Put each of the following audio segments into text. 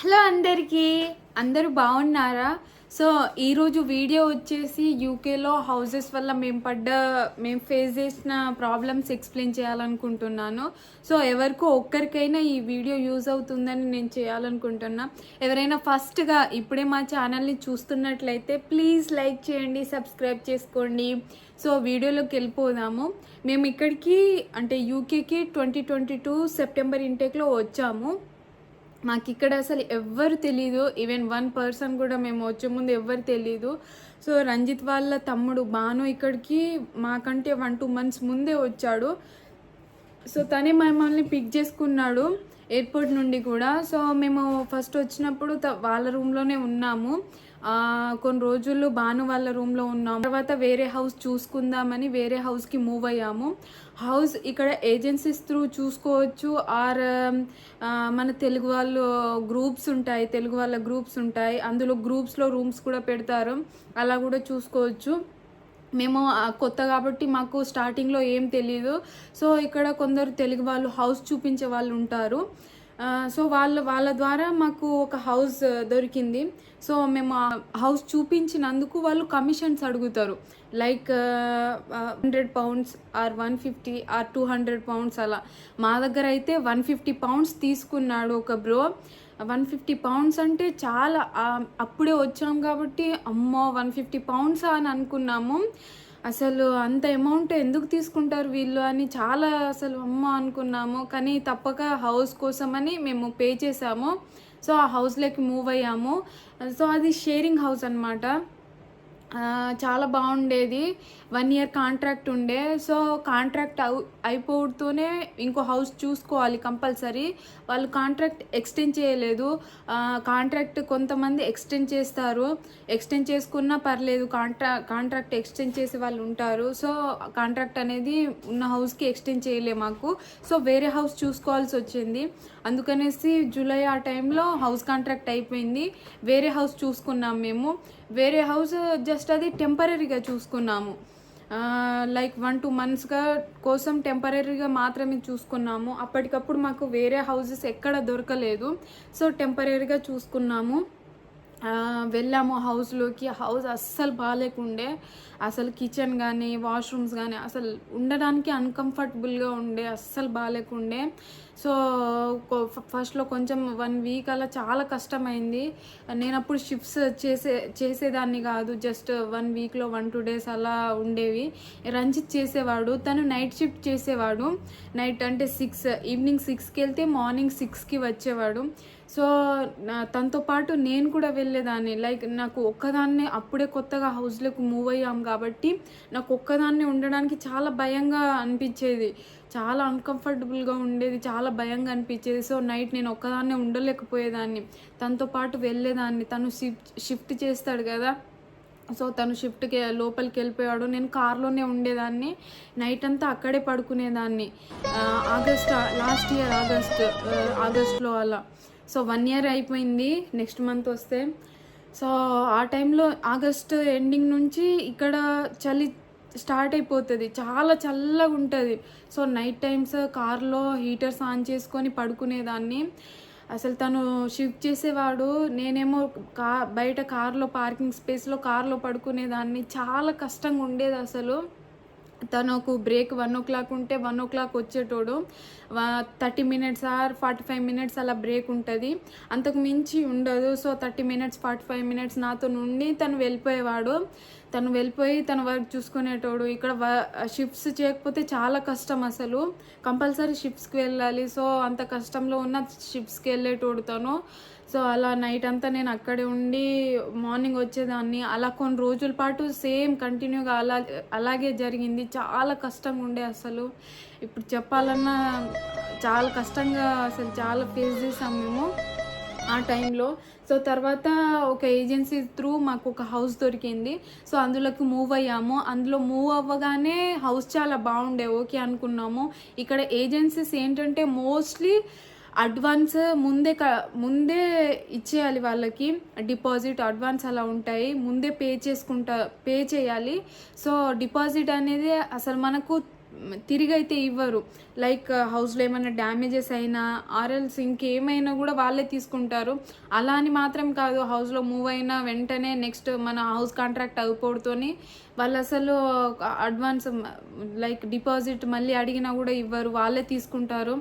Hello అందరికీ. అందరూ బాగున్నారా? సో ఈరోజు వీడియో వచ్చేసి యూకేలో హౌసెస్ వల్ల మేము పడ్డ మేము ఫేస్ చేసిన ప్రాబ్లమ్స్ ఎక్స్ప్లెయిన్ చేయాలనుకుంటున్నాను. సో ఎవరికో ఒక్కరికైనా ఈ వీడియో యూజ్ అవుతుందని నేను చేయాలనుకుంటున్నా. ఎవరైనా ఫస్ట్గా ఇప్పుడే మా ఛానల్ని చూస్తున్నట్లయితే ప్లీజ్ లైక్ చేయండి సబ్స్క్రైబ్ చేసుకోండి. సో వీడియోలోకి వెళ్ళిపోదాము. మేము ఇక్కడికి అంటే యూకేకి ట్వంటీ ట్వంటీ టూ సెప్టెంబర్ ఇంటేక్లో వచ్చాము. మాకు ఇక్కడ అసలు ఎవ్వరు తెలీదు. ఈవెన్ వన్ పర్సన్ కూడా మేము వచ్చే ముందు ఎవ్వరు తెలీదు. సో రంజిత్ వాళ్ళ తమ్ముడు బాను ఇక్కడికి మాకంటే వన్ టూ మంత్స్ ముందే వచ్చాడు. సో తనే మమ్మల్ని పిక్ చేసుకున్నాడు. ఎయిర్పోర్ట్ నుండి కూడా. సో మేము ఫస్ట్ వచ్చినప్పుడు త- వాళ్ళ రూమ్లోనే ఉన్నాము. కొన్ని రోజులు భాను వాళ్ళ రూమ్లో ఉన్నాము. తర్వాత వేరే హౌస్ చూసుకుందామని వేరే హౌస్కి మూవ్ అయ్యాము. హౌస్ ఇక్కడ ఏజెన్సీస్ త్రూ చూసుకోవచ్చు. ఆర్ మన తెలుగు వాళ్ళు గ్రూప్స్ ఉంటాయి. తెలుగు వాళ్ళ గ్రూప్స్ ఉంటాయి. అందులో గ్రూప్స్లో రూమ్స్ కూడా పెడతారు. అలా కూడా చూసుకోవచ్చు. మేము కొత్త కాబట్టి మాకు స్టార్టింగ్లో ఏం తెలియదు సో ఇక్కడ కొందరు తెలుగు వాళ్ళు హౌస్ చూపించే వాళ్ళు ఉంటారు. సో వాళ్ళ వాళ్ళ ద్వారా మాకు ఒక హౌస్ దొరికింది. సో మేము హౌస్ చూపించినందుకు వాళ్ళు కమిషన్స్ అడుగుతారు. Like hundred pounds or one fifty or two hundred pounds అలా. మా దగ్గర అయితే వన్ ఫిఫ్టీ పౌండ్స్ తీసుకున్నాడు ఒక బ్రో వన్ ఫిఫ్టీ పౌండ్స్ అంటే చాలా um, అప్పుడే వచ్చాం కాబట్టి అమ్మో వన్ ఫిఫ్టీ పౌండ్స్ అని అనుకున్నాము. అసలు అంత అమౌంట్ ఎందుకు తీసుకుంటారు వీళ్ళు అని చాలా అసలు అమ్మ అనుకున్నాము. కానీ తప్పక హౌస్ కోసమని మేము పే చేసాము సో ఆ హౌస్లోకి మూవ్ అయ్యాము. Uh, సో అది షేరింగ్ హౌస్ అనమాట చాలా బాగుండేది. వన్ ఇయర్ కాంట్రాక్ట్ ఉండే. సో కాంట్రాక్ట్ అవు అయిపోతూనే ఇంకో హౌస్ చూసుకోవాలి కంపల్సరీ. వాళ్ళు కాంట్రాక్ట్ ఎక్స్టెండ్ చేయలేదు. కాంట్రాక్ట్ కొంతమంది ఎక్స్టెండ్ చేస్తారు. ఎక్స్టెండ్ చేసుకున్నా పర్లేదు. కాంట్రా కాంట్రాక్ట్ ఎక్స్టెండ్ చేసే వాళ్ళు ఉంటారు. సో కాంట్రాక్ట్ అనేది ఉన్న హౌస్కి ఎక్స్టెండ్ చేయలే మాకు. సో వేరే హౌస్ చూసుకోవాల్సి వచ్చింది. అందుకనేసి జూలై ఆ టైంలో హౌస్ కాంట్రాక్ట్ అయిపోయింది. వేరే హౌస్ చూసుకున్నాం మేము. వేరే హౌస్ జస్ట్ అది టెంపరీగా చూసుకున్నాము. లైక్ వన్ టూ మంత్స్గా కోసం టెంపరీగా మాత్రమే చూసుకున్నాము. అప్పటికప్పుడు మాకు వేరే హౌసెస్ ఎక్కడ దొరకలేదు. సో టెంపరీగా చూసుకున్నాము. వెళ్ళాము హౌస్లోకి. హౌస్ అస్సలు బాగాలేకుండే అసలు కిచెన్ కానీ వాష్రూమ్స్ కానీ అసలు ఉండడానికి అన్కంఫర్టబుల్గా ఉండే అస్సలు బాగాలేకుండే సో ఫస్ట్లో కొంచెం వన్ వీక్ అలా చాలా కష్టమైంది. నేను అప్పుడు షిఫ్ట్స్ చేసే చేసేదాన్ని కాదు. జస్ట్ వన్ వీక్లో వన్ టూ డేస్ అలా ఉండేవి. రంజిత్ చేసేవాడు తను నైట్ షిఫ్ట్ చేసేవాడు. నైట్ అంటే సిక్స్ ఈవినింగ్ సిక్స్కి వెళ్తే మార్నింగ్ సిక్స్కి వచ్చేవాడు. సో నా- తనతో పాటు నేను కూడా వెళ్ళేదాన్ని. లైక్ నాకు ఒక్కదాన్నే అప్పుడే కొత్తగా హౌస్లోకి మూవ్ అయ్యాం కాబట్టి నాకు ఒక్కదాన్నే ఉండడానికి చాలా భయంగా అనిపించేది. చాలా అన్కంఫర్టబుల్గా ఉండేది చాలా భయంగా అనిపించేది. సో నైట్ నేను ఒక్కదాన్నే ఉండలేకపోయేదాన్ని. తనతో పాటు వెళ్ళేదాన్ని. తను షిఫ్ట్ షిఫ్ట్ చేస్తాడు కదా. సో తను షిఫ్ట్కి లోపలికి వెళ్ళిపోయాడు. నేను కార్లోనే ఉండేదాన్ని. నైట్ అంతా అక్కడే పడుకునేదాన్ని. ఆగస్ట్ లాస్ట్ ఇయర్ ఆగస్ట్ ఆగస్ట్లో అలా. సో వన్ ఇయర్ అయిపోయింది నెక్స్ట్ మంత్ వస్తే. సో ఆ టైంలో ఆగస్ట్ ఎండింగ్ నుంచి ఇక్కడ చలి స్టార్ట్ అయిపోతుంది. చాలా చల్లగా ఉంటుంది. సో నైట్ టైమ్స్ కార్లో హీటర్స్ ఆన్ చేసుకొని పడుకునేదాన్ని. అసలు తను షిఫ్ట్ చేసేవాడు. నేనేమో కా బయట కార్లో పార్కింగ్ స్పేస్లో కార్లో పడుకునేదాన్ని. చాలా కష్టంగా ఉండేది అసలు. తనకు బ్రేక్ వన్ ఓ క్లాక్ ఉంటే one o'clock వచ్చేటోడు thirty minutes or forty five minutes అలా బ్రేక్ ఉంటుంది. అంతకు మించి ఉండదు. So thirty minutes forty five minutes నాతో నుండి తను వెళ్ళిపోయేవాడు. తను వెళ్ళిపోయి తన వర్క్ చూసుకునేటోడు. ఇక్కడ షిఫ్ట్స్ చేయకపోతే చాలా కష్టం అసలు. కంపల్సరీ షిఫ్ట్స్కి వెళ్ళాలి. సో అంత కష్టంలో ఉన్న షిఫ్ట్స్కి వెళ్ళేటోడు తను. సో అలా నైట్ అంతా నేను అక్కడే ఉండి మార్నింగ్ వచ్చేదాన్ని. అలా కొన్ని రోజుల పాటు సేమ్ కంటిన్యూగా అలా అలాగే జరిగింది. చాలా కష్టంగా ఉండే అసలు. ఇప్పుడు చెప్పాలన్నా చాలా కష్టంగా అసలు చాలా ఫేస్ చేసాం మేము ఆ టైంలో. సో తర్వాత ఒక ఏజెన్సీ త్రూ మాకు ఒక హౌస్ దొరికింది. సో అందులోకి మూవ్ అయ్యాము. అందులో మూవ్ అవ్వగానే హౌస్ చాలా బాగుండే ఓకే అనుకున్నాము. ఇక్కడ ఏజెన్సీస్ ఏంటంటే మోస్ట్లీ అడ్వాన్స్ ముందే క ముందే ఇచ్చేయాలి వాళ్ళకి డిపాజిట్ అడ్వాన్స్ అలా ఉంటాయి. ముందే పే చేసుకుంటా పే చేయాలి. సో డిపాజిట్ అనేది అసలు మనకు తిరిగైతే తిరిగి అయితే ఇవ్వరు. లైక్ హౌస్లో ఏమైనా డ్యామేజెస్ అయినా ఆర్ఎల్స్ ఇంకేమైనా కూడా వాళ్ళే తీసుకుంటారు. అలా అని మాత్రం కాదు. హౌస్లో మూవ్ అయినా వెంటనే నెక్స్ట్ మన హౌస్ కాంట్రాక్ట్ అయిపోడుతోని వాళ్ళు అసలు అడ్వాన్స్ లైక్ డిపాజిట్ మళ్ళీ అడిగినా కూడా ఇవ్వరు. వాళ్ళే తీసుకుంటారు.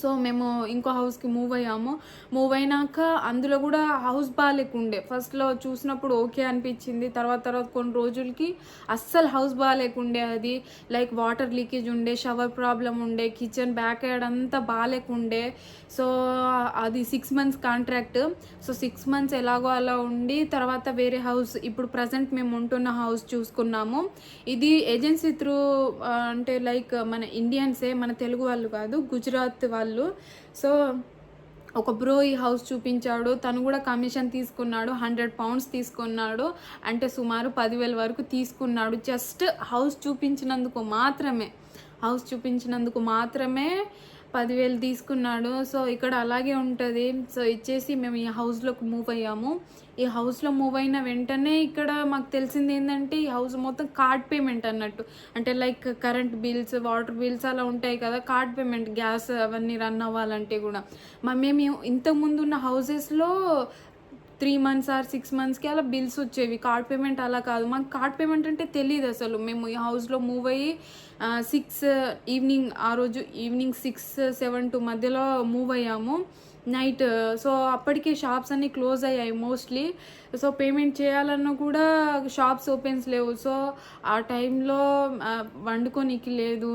సో మేము ఇంకో హౌస్కి మూవ్ అయ్యాము. మూవ్ అయినాక అందులో కూడా హౌస్ బాగాలేకుండే ఫస్ట్లో చూసినప్పుడు ఓకే అనిపించింది. తర్వాత తర్వాత కొన్ని రోజులకి అస్సలు హౌస్ బాగాలేకుండే అది. లైక్ వాటర్ లీకేజ్ ఉండే షవర్ ప్రాబ్లం ఉండే కిచెన్ బ్యాక్ యార్డ్ అంతా బాగాలేకుండే సో అది six months contract. So six months ఎలాగో అలా ఉండి తర్వాత వేరే హౌస్ ఇప్పుడు ప్రజెంట్ మేము ఉంటున్న హౌస్ చూసుకున్నాము. ఇది ఏజెన్సీ త్రూ అంటే లైక్ మన ఇండియన్సే మన తెలుగు వాళ్ళు కాదు గుజరాత్ వాళ్ళు. సో ఒక బ్రో ఈ హౌస్ చూపించాడు. తను కూడా కమిషన్ తీసుకున్నాడు. హండ్రెడ్ పౌండ్స్ తీసుకున్నాడు. అంటే సుమారు పదివేల వరకు తీసుకున్నాడు. జస్ట్ హౌస్ చూపించినందుకు మాత్రమే. హౌస్ చూపించినందుకు మాత్రమే పదివేలు తీసుకున్నాడు. సో ఇక్కడ అలాగే ఉంటుంది. సో ఇచ్చేసి మేము ఈ హౌస్లోకి మూవ్ అయ్యాము. ఈ హౌస్లో మూవ్ అయిన వెంటనే ఇక్కడ మాకు తెలిసింది ఏంటంటే ఈ హౌస్ మొత్తం కార్డ్ పేమెంట్ అన్నట్టు. అంటే like current bills water bills అలా ఉంటాయి కదా కార్డ్ పేమెంట్ గ్యాస్ అవన్నీ రన్ అవ్వాలంటే కూడా. మేము ఇంతకుముందు ఉన్న హౌసెస్లో త్రీ మంత్స్ ఆర్ సిక్స్ మంత్స్కి అలా బిల్స్ వచ్చేవి. కార్డ్ పేమెంట్ అలా కాదు. మాకు కార్డ్ పేమెంట్ అంటే తెలియదు అసలు. మేము ఈ హౌస్లో మూవ్ అయ్యి సిక్స్ ఈవినింగ్ ఆ రోజు ఈవినింగ్ సిక్స్ సెవెన్ టు మధ్యలో మూవ్ అయ్యాము. నైట్ సో అప్పటికే షాప్స్ అన్నీ క్లోజ్ అయ్యాయి మోస్ట్లీ. సో పేమెంట్ చేయాలన్నా కూడా షాప్స్ ఓపెన్స్ లేవు. సో ఆ టైంలో వండుకోనికి లేదు.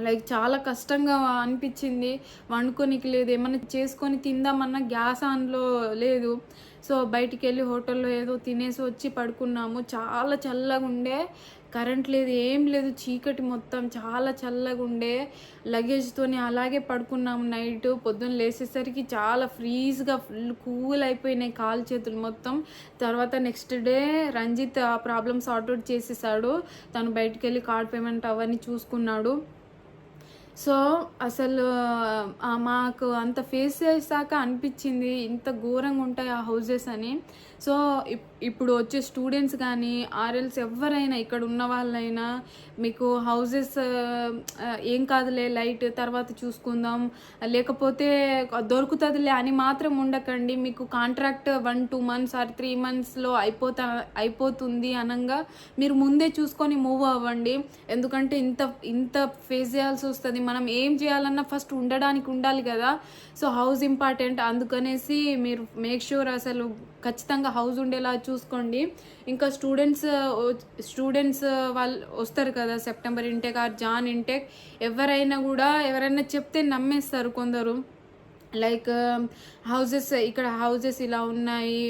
లైక్ చాలా కష్టంగా అనిపించింది. వండుకోనికి లేదు ఏమన్నా చేసుకొని తిందామన్నా గ్యాస్ ఆన్లో లేదు. సో బయటికి వెళ్ళి హోటల్లో ఏదో తినేసి వచ్చి పడుకున్నాము. చాలా చల్లగా ఉండే కరెంట్ లేదు ఏం లేదు చీకటి మొత్తం చాలా చల్లగా ఉండే లగేజ్తోని అలాగే పడుకున్నాము నైట్. పొద్దున్న లేచేసరికి చాలా ఫ్రీజ్గా ఫుల్ కూల్ అయిపోయినాయి కాలు చేతులు మొత్తం. తర్వాత నెక్స్ట్ డే రంజిత్ ఆ ప్రాబ్లమ్ సార్ట్ అవుట్ చేసేసాడు. తను బయటికి వెళ్ళి కార్డ్ పేమెంట్ అవన్నీ చూసుకున్నాడు. సో అసలు మాకు అంత ఫేస్ చేశాక అనిపించింది. ఇంత ఘోరంగా ఉంటాయి ఆ హౌజెస్ అని. సో ఇప్- ఇప్పుడు వచ్చే స్టూడెంట్స్ కానీ ఆర్ఎల్స్ ఎవరైనా ఇక్కడ ఉన్న వాళ్ళైనా మీకు హౌజెస్ ఏం కాదులే లైట్ తర్వాత చూసుకుందాం. లేకపోతే దొరుకుతుందిలే అని మాత్రం ఉండకండి. మీకు contract one two months or three మంత్స్లో అయిపోతా అయిపోతుంది అనగా మీరు ముందే చూసుకొని మూవ్ అవ్వండి. ఎందుకంటే ఇంత ఇంత ఫేస్ చేయాల్సి వస్తుంది. మనం ఏం చేయాలన్నా ఫస్ట్ ఉండడానికి ఉండాలి కదా. So house important. అందుకనేసి మీరు మేక్ షూర్ అసలు ఖచ్చితంగా హౌస్ ఉండేలా చూసుకోండి. ఇంకా స్టూడెంట్స్ స్టూడెంట్స్ వాళ్ళు వస్తారు కదా September intake or Jan intake. ఎవరైనా కూడా ఎవరైనా చెప్తే నమ్మేస్తారు కొందరు. లైక్ um, హౌజెస్ ఇక్కడ హౌజెస్ ఇలా ఉన్నాయి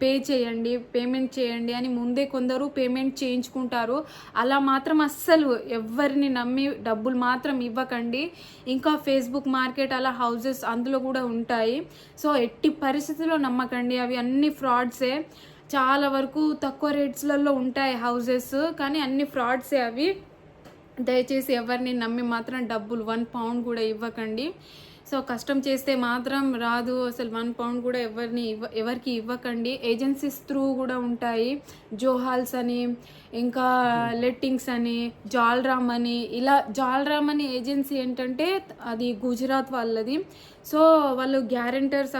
పే చేయండి పేమెంట్ చేయండి అని ముందే కొందరు పేమెంట్ చేయించుకుంటారు. అలా మాత్రం అస్సలు ఎవరిని నమ్మి డబ్బులు మాత్రం ఇవ్వకండి. ఇంకా ఫేస్బుక్ మార్కెట్ అలా హౌజెస్ అందులో కూడా ఉంటాయి. సో ఎట్టి పరిస్థితుల్లో నమ్మకండి. అవి అన్ని ఫ్రాడ్సే చాలా వరకు తక్కువ రేట్స్లలో ఉంటాయి హౌజెస్ కానీ అన్ని ఫ్రాడ్సే అవి. దయచేసి ఎవరిని నమ్మి మాత్రం డబ్బులు వన్ పౌండ్ కూడా ఇవ్వకండి. సో కష్టం చేస్తే మాత్రం రాదు. అసలు వన్ పౌండ్ కూడా ఎవరిని ఇవ్వ ఎవరికి ఇవ్వకండి. ఏజెన్సీస్ త్రూ కూడా ఉంటాయి. జోహాల్స్ అని ఇంకా లెట్టింగ్స్ అని జాల్రామ్ అని. ఇలా జాల్రామ్ అని ఏజెన్సీ ఏంటంటే అది గుజరాత్ వాళ్ళది. సో వాళ్ళు గ్యారెంటర్స్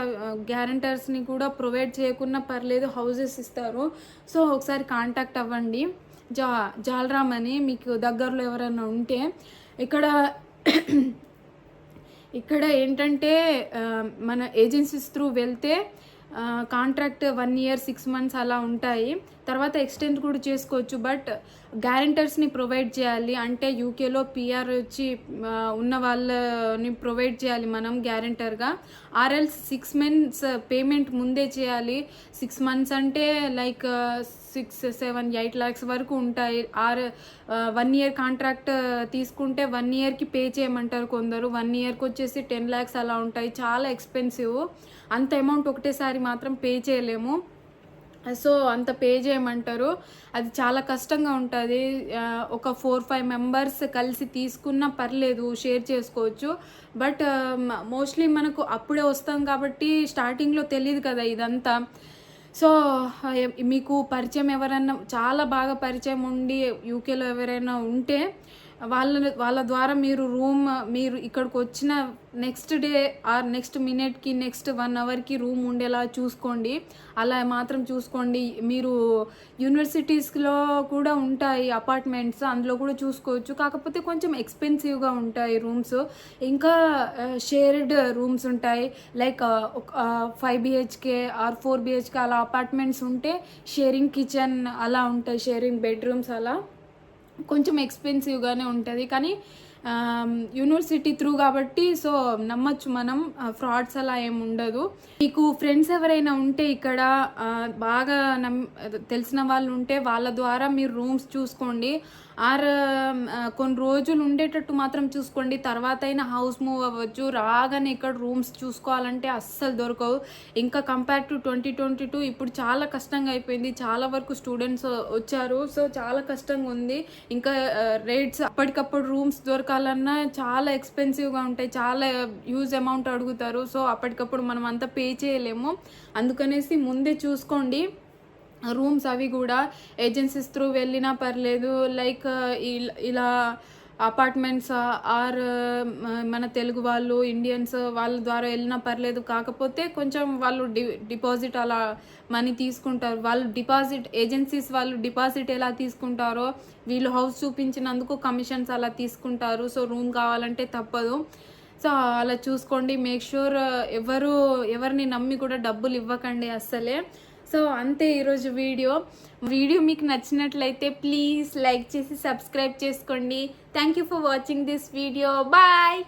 గ్యారెంటర్స్ని కూడా ప్రొవైడ్ చేయకున్నా పర్లేదు హౌజెస్ ఇస్తారు. సో ఒకసారి కాంటాక్ట్ అవ్వండి. జా జాల్రామ్ అని మీకు దగ్గరలో ఎవరైనా ఉంటే ఇక్కడ ఇక్కడ ఏంటంటే మన ఏజెన్సీస్ త్రూ వెళ్తే contract one year six months అలా ఉంటాయి. తర్వాత ఎక్స్టెండ్ కూడా చేసుకోవచ్చు బట్ గ్యారెంటర్స్ని ప్రొవైడ్ చేయాలి. అంటే యూకేలో పిఆర్ వచ్చి ఉన్న వాళ్ళని ప్రొవైడ్ చేయాలి మనం గ్యారెంటర్గా ఆర్ఎల్స్ సిక్స్ మంత్స్ పేమెంట్ ముందే చేయాలి. సిక్స్ మంత్స్ అంటే like six seven eight lakhs వరకు ఉంటాయి. ఆర్ వన్ ఇయర్ కాంట్రాక్ట్ తీసుకుంటే వన్ ఇయర్కి పే చేయమంటారు కొందరు. వన్ ఇయర్కి వచ్చేసి టెన్ ల్యాక్స్ అలా ఉంటాయి. చాలా ఎక్స్పెన్సివ్ అంత అమౌంట్ ఒకటేసారి మాత్రం పే చేయలేము. సో అంత పే చేయమంటారు. అది చాలా కష్టంగా ఉంటుంది. ఒక ఫోర్ ఫైవ్ మెంబర్స్ కలిసి తీసుకున్నా పర్లేదు షేర్ చేసుకోవచ్చు. బట్ మోస్ట్లీ మనకు అప్పుడే వస్తాం కాబట్టి స్టార్టింగ్లో తెలియదు కదా ఇదంతా. సో మీకు పరిచయం ఎవరైనా చాలా బాగా పరిచయం ఉండి యూకేలో ఎవరైనా ఉంటే వాళ్ళ వాళ్ళ ద్వారా మీరు రూమ్ మీరు ఇక్కడికి వచ్చిన నెక్స్ట్ డే ఆర్ నెక్స్ట్ మినిట్కి నెక్స్ట్ వన్ అవర్కి రూమ్ ఉండేలా చూసుకోండి. అలా మాత్రం చూసుకోండి. మీరు యూనివర్సిటీస్లో కూడా ఉంటాయి అపార్ట్మెంట్స్ అందులో కూడా చూసుకోవచ్చు. కాకపోతే కొంచెం ఎక్స్పెన్సివ్గా ఉంటాయి రూమ్స్ ఇంకా షేర్డ్ రూమ్స్ ఉంటాయి. Like five BHK or four BHK అలా అపార్ట్మెంట్స్ ఉంటే షేరింగ్ కిచెన్ అలా ఉంటాయి షేరింగ్ బెడ్రూమ్స్ అలా. కొంచెం ఎక్స్పెన్సివ్గానే ఉంటుంది. కానీ యూనివర్సిటీ త్రూ కాబట్టి సో నమ్మచ్చు మనం ఫ్రాడ్స్ అలా ఏం ఉండదు. మీకు ఫ్రెండ్స్ ఎవరైనా ఉంటే ఇక్కడ బాగా నమ్ తెలిసిన వాళ్ళు ఉంటే వాళ్ళ ద్వారా మీరు రూమ్స్ చూసుకోండి. ఆర్ కొన్ని రోజులు ఉండేటట్టు మాత్రం చూసుకోండి. తర్వాత అయినా హౌస్ మూవ్ అవ్వచ్చు. రాగానే ఇక్కడ రూమ్స్ చూసుకోవాలంటే అస్సలు దొరకవు. ఇంకా compare to twenty twenty two ఇప్పుడు చాలా కష్టంగా అయిపోయింది. చాలా వరకు స్టూడెంట్స్ వచ్చారు. సో చాలా కష్టంగా ఉంది. ఇంకా రేట్స్ అప్పటికప్పుడు రూమ్స్ దొరక దొరకాలన్నా చాలా ఎక్స్పెన్సివ్గా ఉంటాయి చాలా యూజ్ అమౌంట్ అడుగుతారు. సో అప్పటికప్పుడు మనం అంతా పే చేయలేము. అందుకనేసి ముందే చూసుకోండి. రూమ్స్ అవి కూడా ఏజెన్సీస్ త్రూ వెళ్ళినా పర్లేదు లైక్ ఇలా అపార్ట్మెంట్స్ uh, uh, ఆర్ మన తెలుగు వాళ్ళు ఇండియన్స్ uh, వాళ్ళ ద్వారా వెళ్ళినా పర్లేదు. కాకపోతే కొంచెం వాళ్ళు డి డిపాజిట్ అలా మనీ తీసుకుంటారు. వాళ్ళు డిపాజిట్ ఏజెన్సీస్ వాళ్ళు డిపాజిట్ ఎలా తీసుకుంటారో వీళ్ళు హౌస్ చూపించినందుకు కమిషన్స్ అలా తీసుకుంటారు. సో రూమ్ కావాలంటే తప్పదు. సో అలా చూసుకోండి. మేక్ షూర్ ఎవరు ఎవరిని నమ్మి కూడా డబ్బులు ఇవ్వకండి అస్సలే. సో అంతే ఈరోజు వీడియో. వీడియో మీకు నచ్చినట్లయితే ప్లీజ్ లైక్ చేసి సబ్స్క్రైబ్ చేసుకోండి. Thank you for watching this video bye